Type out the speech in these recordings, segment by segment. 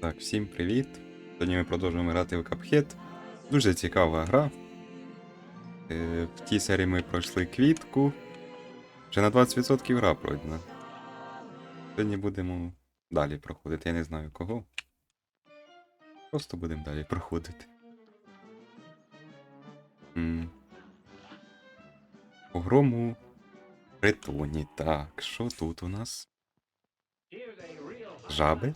Так, всім привіт. Сьогодні ми продовжуємо грати в Cuphead. Дуже цікава гра. Е, В тій серії ми пройшли квітку. Вже на 20% гра пройдена. Сьогодні будемо далі проходити. Я не знаю кого. Просто будемо далі проходити. М. Погрому притоні. Так, що тут у нас? Жаби?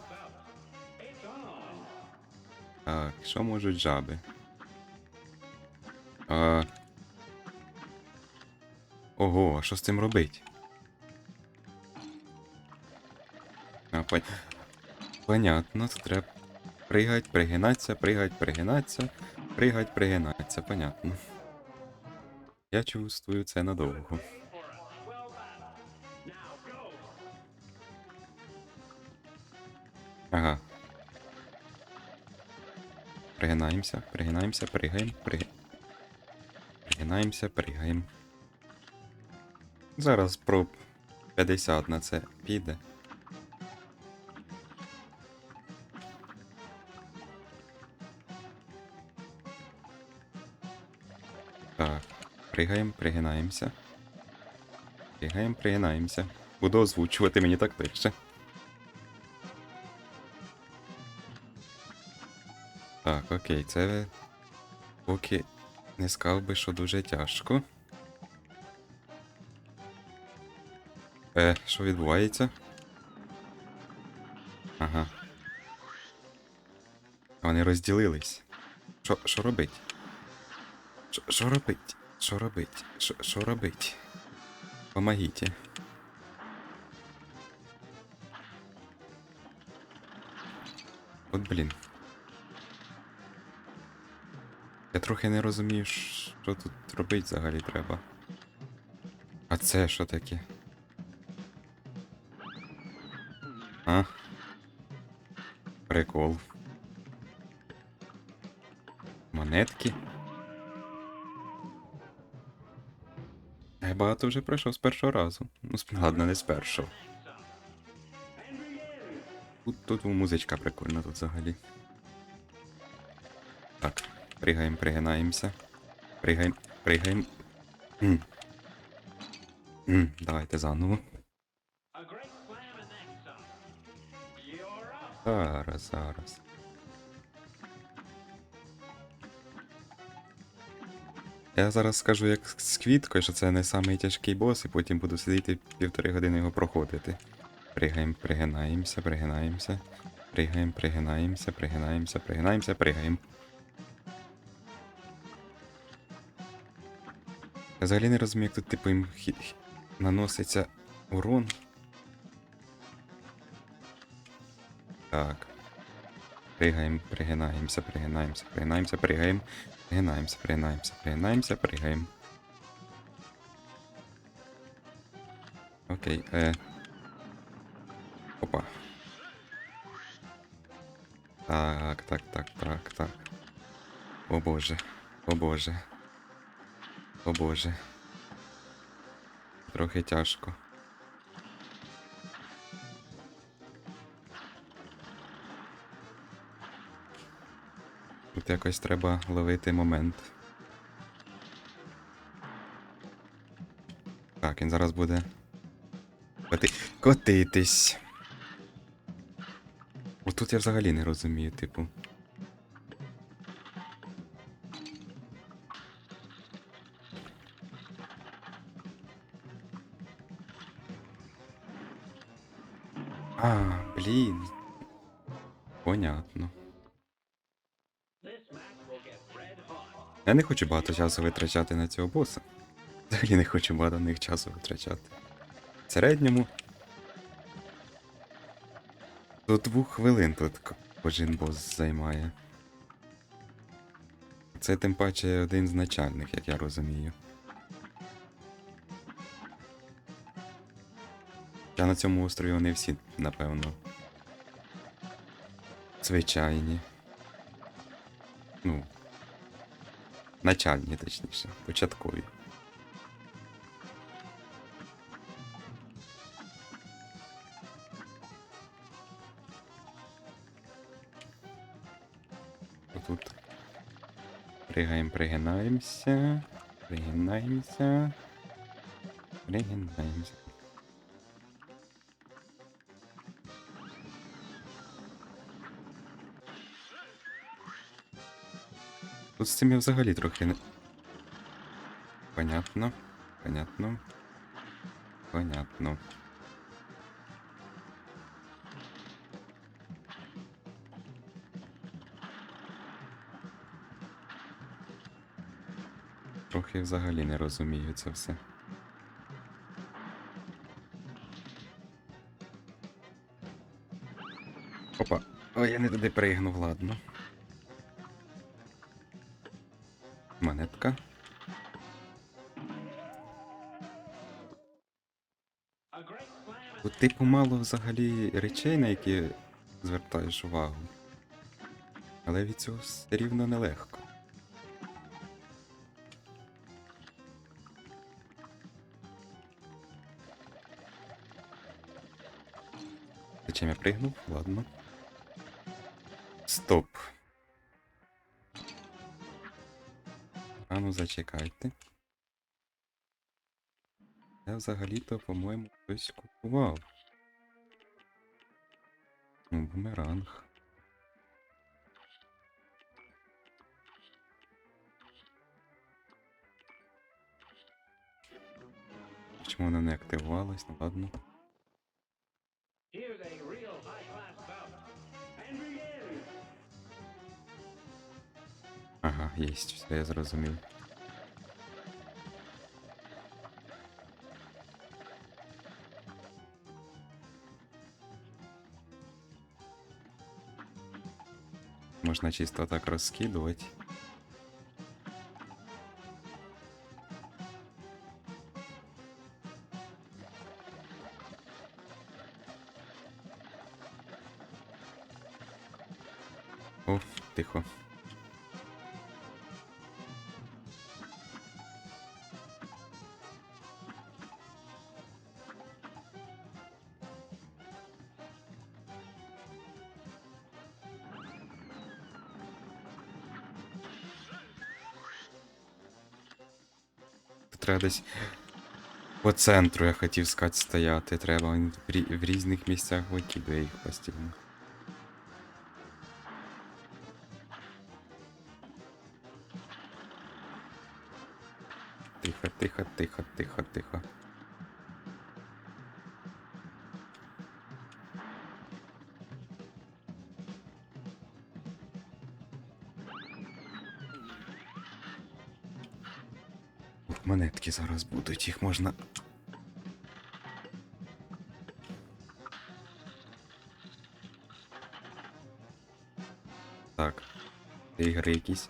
Так, що можуть жаби? А... Ого, а що з цим робить? А, пон... Понятно, треба пригать, пригинатися, пригать, пригинатися, пригать, пригинатися, понятно. Я чувствую це надовго. Пригинаємося, пригинаємося, пригаємо, приги... Пригинаємося, пригаємо. Зараз про 50 на це піде. Так, пригаємо, пригинаємося. Пригаємо, пригинаємося. Буду озвучувати, мені так легше. Так, окей, це поки не сказав би, що дуже тяжко. Е, що відбувається? Ага. Вони розділились. Що, що робить? Що, робить? Що робить? Що, робить? Помогите. От блін. Я трохи не розумію, що тут робити взагалі треба. А це що таке? А? Прикол. Монетки. Я багато вже пройшов з першого разу. Ну, ладно, не з першого. Тут, тут музичка прикольна тут взагалі. Пригаємо, пригинаємося. Пригаємо, пригаємо. Давайте заново. Зараз, зараз. Я зараз скажу, як з квіткою, що це не самий тяжкий бос, і потім буду сидіти півтори години його проходити. Пригаємо, пригинаємося, пригинаємося. Пригаємо, пригинаємося, пригинаємося, пригинаємося, пригаємо. Я взагалі не розумію, як тут, типу, їм хі- хі- наноситься урон. Так. Пригаємо, пригинаємося, пригинаємося, пригинаємося, пригаємо. Пригинаємося, пригинаємося, пригинаємося, пригаємо. Окей, е. Опа. Так, так, так, так, так. О боже, о боже. О боже. Трохи тяжко. Тут якось треба ловити момент. Так, він зараз буде. Коти... Котитись. Отут я взагалі не розумію, типу. Блін. Понятно. Я не хочу багато часу витрачати на цього боса. Взагалі не хочу багато на них часу витрачати. В середньому. До двох хвилин тут кожен бос займає. Це тим паче один з начальних, як я розумію. Та на цьому острові вони всі, напевно. Звичайні. Ну. Начальні, точніше, початкові. тут. Пригаємо, пригинаємося. Пригинаємося. Пригинаємося. Тут з цим я взагалі трохи не. Понятно. Понятно. Понятно. Трохи взагалі не розумію це все. Опа. Ой, я не туди пригнув, ладно. Типу мало взагалі речей, на які звертаєш увагу. Але від цього все рівно нелегко. Зачем я пригнув? Ладно. Стоп. А ну зачекайте. Я взагалі-то, по-моєму, хтось купував. Ну, бумеранг. Чому вона не активувалась? Ну ладно. Ага, єсть, все я зрозумів. Можна чисто так розкидувати. О, тихо. Треба десь по центру, я хотів сказати, стояти. Треба в, рі- в різних місцях викидує їх постійно. Монетки зараз будуть, їх можна. Так. Ігри якісь.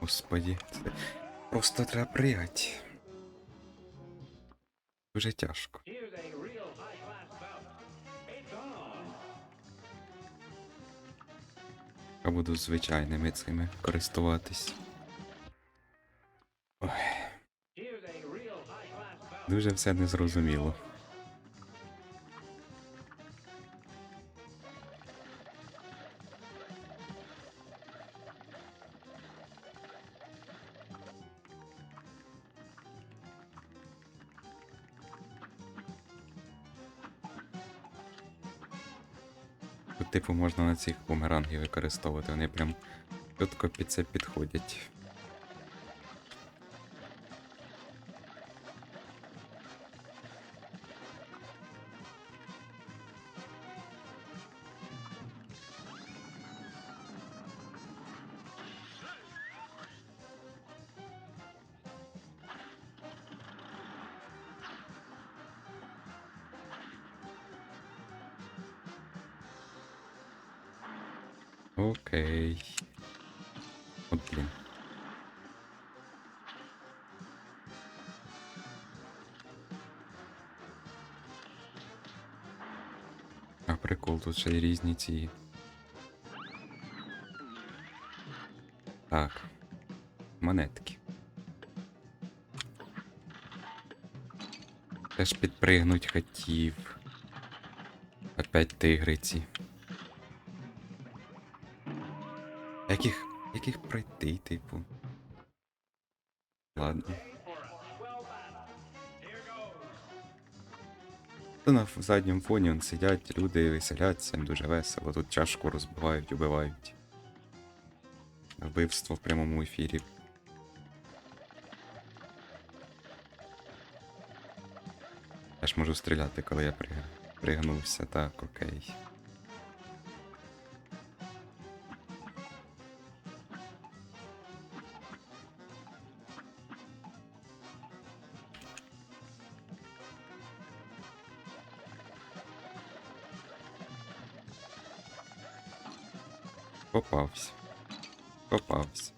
Господі, це просто треба пригати. Дуже тяжко. Я буду звичайними цими користуватись. Дуже все незрозуміло. Тут, типу, можна на цих бумерангів використовувати, вони прям чітко під це підходять. Окей. От блін. А прикол, тут ще й різні ці. Так. Монетки. Теж підпригнуть хотів. Опять тигриці. Яких. яких пройти, типу. Ладно. То на задньому фоні он сидять, люди веселяться, їм дуже весело. Тут чашку розбивають, убивають. Вбивство в прямому ефірі. Я ж можу стріляти, коли я приг... пригнувся, так, окей. Попався. Попався.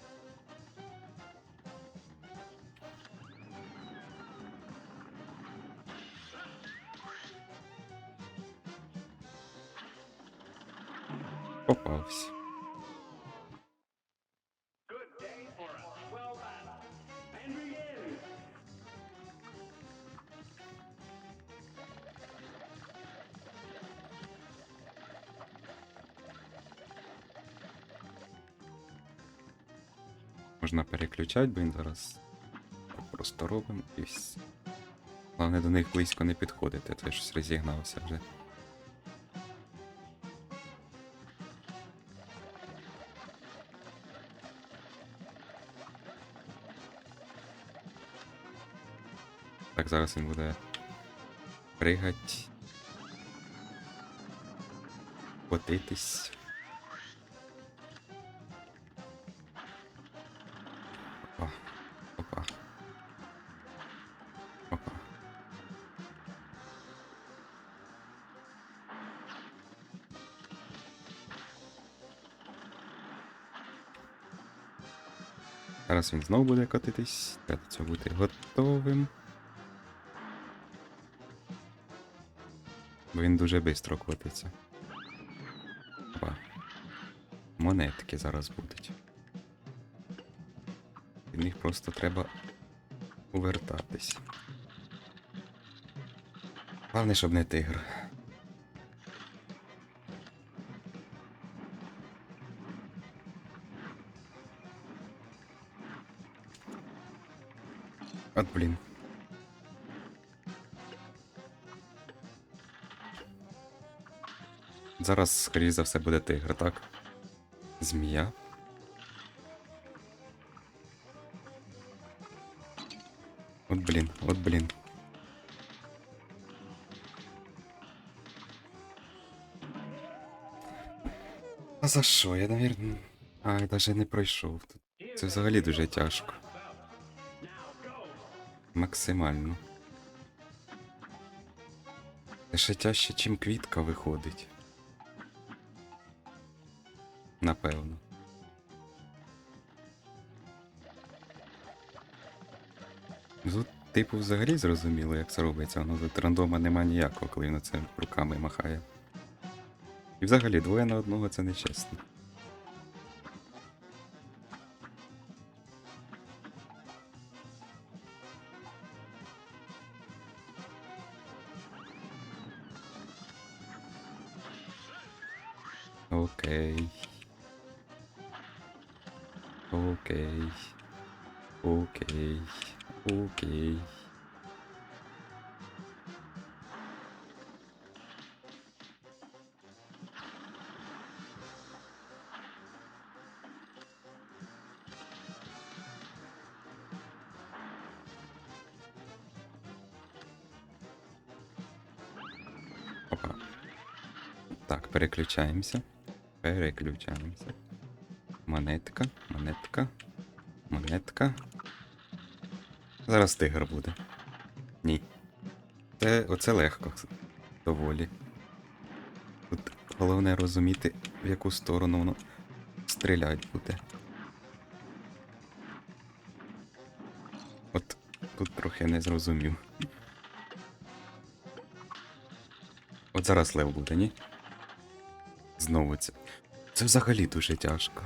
Можна переключати, бо він зараз просто робимо і все. Головне до них близько не підходити, то я щось розігнався вже. Так, зараз він буде пригати. Котитись. Зараз він знову буде котитись. Треба до цього бути готовим. Бо він дуже швидко котиться. Опа. Монетки зараз будуть. Від них просто треба увертатись. Головне, щоб не тигр. От блін. Зараз, скоріш за все, буде тигр, так? Змія. От блін, от блін. А за що? Я, навірно. А, я навіть не пройшов тут. Це взагалі дуже тяжко. Максимально. Це ще тяжче, чим квітка виходить. Напевно. Тут, типу, взагалі зрозуміло, як це робиться. Ну тут рандома нема ніякого, коли він це руками махає. І взагалі двоє на одного це нечесно. Окей. Окей. Окей. Окей. Опа. Так, переключаємося. Переключаємося. Монетка, монетка, монетка. Зараз тигр буде. Ні. Це оце легко. Доволі. Тут головне розуміти, в яку сторону воно стрілять буде. От тут трохи не зрозумів. От зараз лев буде, ні? Знову це. Це взагалі дуже тяжко.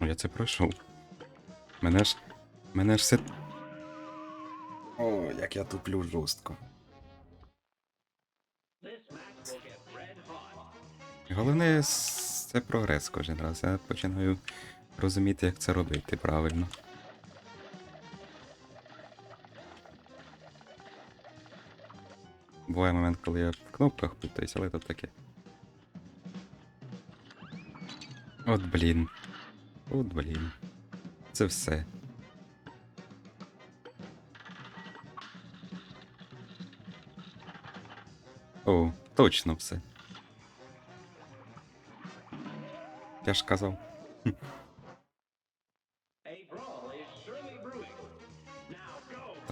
Ну, Я це пройшов. Мене ж. Мене ж все. О, як я туплю жорстко. Головне це прогрес кожен раз. Я починаю розуміти, як це робити правильно. Буває момент, коли я в кнопках путаюсь, але то таке. От блін. От блін. Це все. О, точно все. Я ж казав.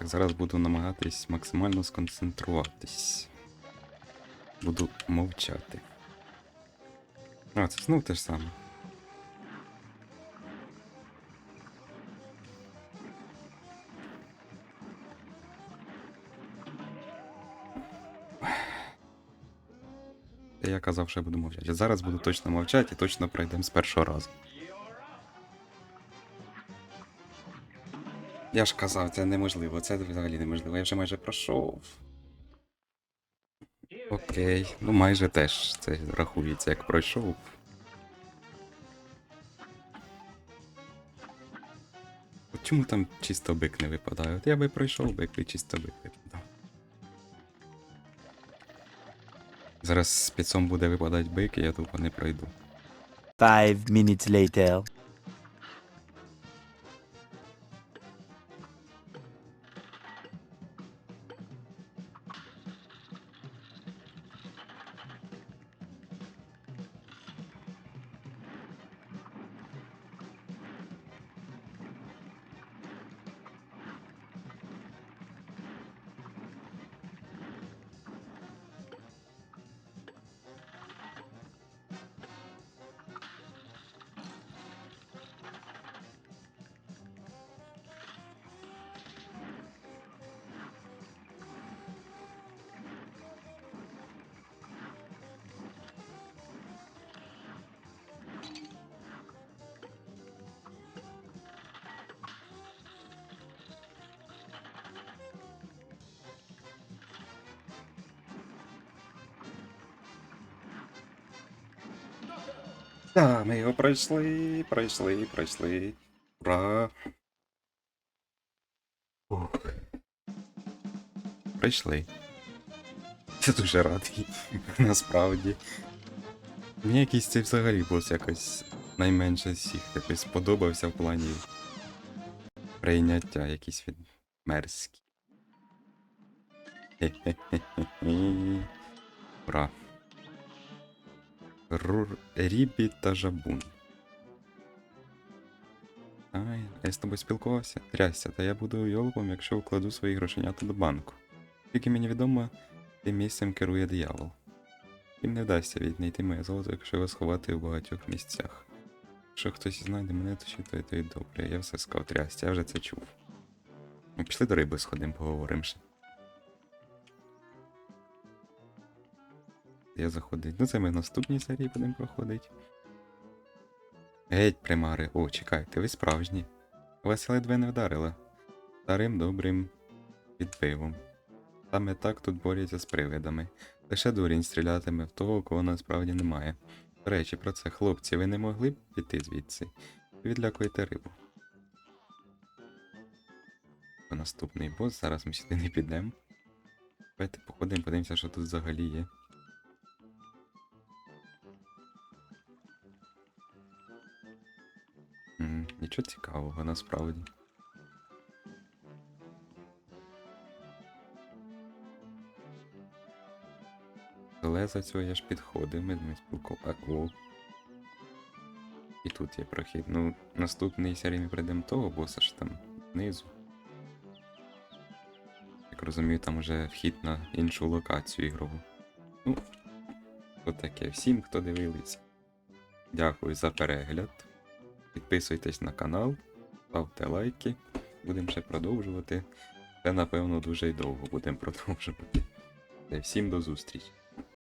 Зараз буду намагатись максимально сконцентруватись. Буду мовчати. А, це знов те ж саме. Я казав, що я буду мовчати. Зараз буду точно мовчати і точно пройдемо з першого разу. Я ж казав, це неможливо, це взагалі неможливо. Я вже майже пройшов. Окей, ну майже теж це рахується як пройшов. От чому там чисто бик не випадає? От я би пройшов бик, і чисто бик випадав. Зараз спецом буде випадати бик, і я тупо не пройду. Five minutes later. Так, ми його пройшли, пройшли, пройшли. Ура! Ух. Пройшли. Я дуже радий, насправді. Мені якийсь цей взагалі бос якось найменше з всіх якось сподобався в плані прийняття якийсь він мерзкий. Хе-хе-хе-хе. Ура. Рур... Рібі та жабун. Ай, я з тобою спілкувався? Трясся, та я буду йолопом, якщо вкладу свої грошенята до банку. Тільки мені відомо, тим місцем керує диявол. Їм не вдасться віднайти моє золото, якщо його сховати в багатьох місцях. Якщо хтось знайде мене, то ще то й добре. Я все сказав трясся, я вже це чув. Ну, пішли до риби сходимо, поговоримо ще. Я заходить. Ну це ми в наступній серії будемо проходити. Геть, примари. О, чекайте, ви справжні. Вас ледве не вдарило. Старим добрим підпивом. Саме так тут борються з привидами. Лише дурінь стрілятиме в того, кого насправді немає. До речі, про це, хлопці, ви не могли б піти звідси? Відлякуєте рибу. Наступний бос, зараз ми сюди не підемо. Давайте походимо, подивимося, що тут взагалі є. М, цікавого насправді. Але за цього я ж підходив, ми не спілкували. І тут є прохід. Ну, наступний серії ми прийдемо того боса ж там знизу. Як розумію, там вже вхід на іншу локацію ігрову. Ну, отаке. Всім, хто дивилися. Дякую за перегляд. Підписуйтесь на канал, ставте лайки. Будемо ще продовжувати. Це, напевно, дуже й довго будемо продовжувати. Всім до зустрічі.